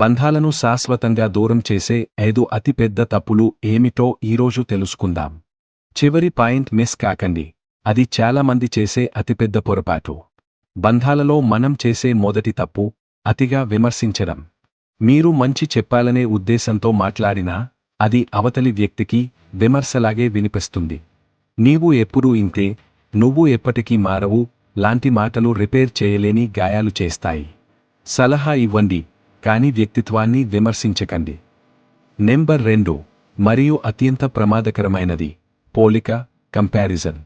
బంధాలను శాశ్వతంగా దూరం చేసే ఐదు అతిపెద్ద తప్పులు ఏమిటో ఈరోజు తెలుసుకుందాం. చివరి పాయింట్ మిస్ కాకండి. అది చాలామంది చేసే అతిపెద్ద పొరపాటు. బంధాలలో మనం చేసే మొదటి తప్పు అతిగా విమర్శించడం. మీరు మంచి చెప్పాలనే ఉద్దేశంతో మాట్లాడినా అది అవతలి వ్యక్తికి విమర్శలాగే వినిపిస్తుంది. నీవు ఎప్పుడూ ఇంతే నువ్వు ఎప్పటికీ మారవు లాంటి మాటలు రిపేర్ చేయలేని గాయాలు చేస్తాయి. సలహా ఇవ్వండి. కాని వ్యక్తిత్వాన్ని విమర్శించకండి. నెంబర్ రెండు మరియు అత్యంత ప్రమాదకరమైనది పోలిక కంపారిజన్.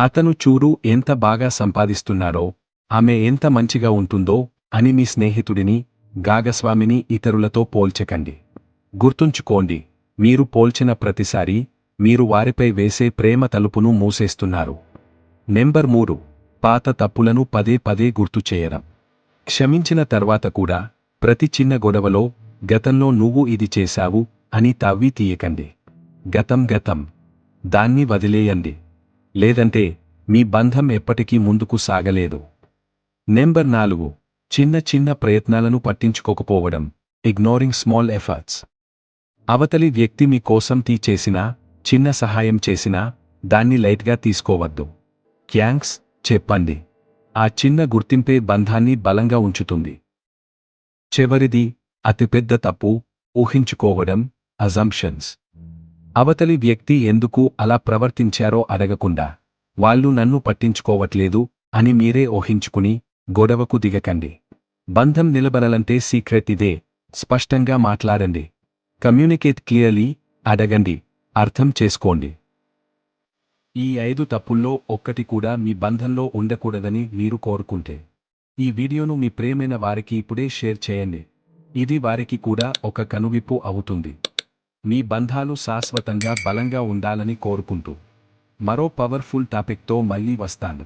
అతను చూడు ఎంత బాగా సంపాదిస్తున్నాడో ఆమె ఎంత మంచిగా ఉంటుందో అని మీ స్నేహితుడిని గాగస్వామిని ఇతరులతో పోల్చకండి. గుర్తుంచుకోండి మీరు పోల్చిన ప్రతిసారీ మీరు వారిపై వేసే ప్రేమ తలుపును మూసేస్తున్నారు. నెంబర్ మూడు పాత తప్పులను పదే పదే గుర్తు చేయడం. క్షమించిన తర్వాత కూడా ప్రతి చిన్న గొడవలో గతంలో నువ్వు ఇది చేశావు అని తవ్వి తీయకండి. గతం గతం. దాన్ని వదిలేయండి. లేదంటే మీ బంధం ఎప్పటికీ ముందుకు సాగలేదు. నెంబర్ నాలుగు. చిన్న చిన్న ప్రయత్నాలను పట్టించుకోకపోవడం. ఇగ్నోరింగ్ స్మాల్ ఎఫర్ట్స్ అవతలి వ్యక్తి మీ కోసం తీ చేసినా చిన్న సహాయం చేసినా దాన్ని లైట్గా తీసుకోవద్దు. క్యాంక్స్ చెప్పండి. ఆ చిన్న గుర్తింపే బంధాన్ని బలంగా ఉంచుతుంది. చివరిది అతిపెద్ద తప్పు ఊహించుకోవడం అజంప్షన్స్ అవతలి వ్యక్తి ఎందుకు అలా ప్రవర్తించారో అడగకుండా వాళ్ళు నన్ను పట్టించుకోవట్లేదు అని మీరే ఊహించుకుని గొడవకు దిగకండి. బంధం నిలబడాలంటే సీక్రెట్ ఇదే. స్పష్టంగా మాట్లాడండి. కమ్యూనికేట్ క్లియర్లీ అడగండి. అర్థం చేసుకోండి. ఈ ఐదు తప్పుల్లో ఒక్కటి కూడా మీ బంధంలో ఉండకూడదని మీరు కోరుకుంటే. ఈ వీడియోను మీ ప్రేమైన వారికి ఇప్పుడే షేర్ చేయండి. ఇది వారికి కూడా ఒక కనువిప్పు అవుతుంది. మీ బంధాలు శాశ్వతంగా బలంగా ఉండాలని కోరుకుంటూ. మరో పవర్ఫుల్ టాపిక్తో మళ్ళీ వస్తాను.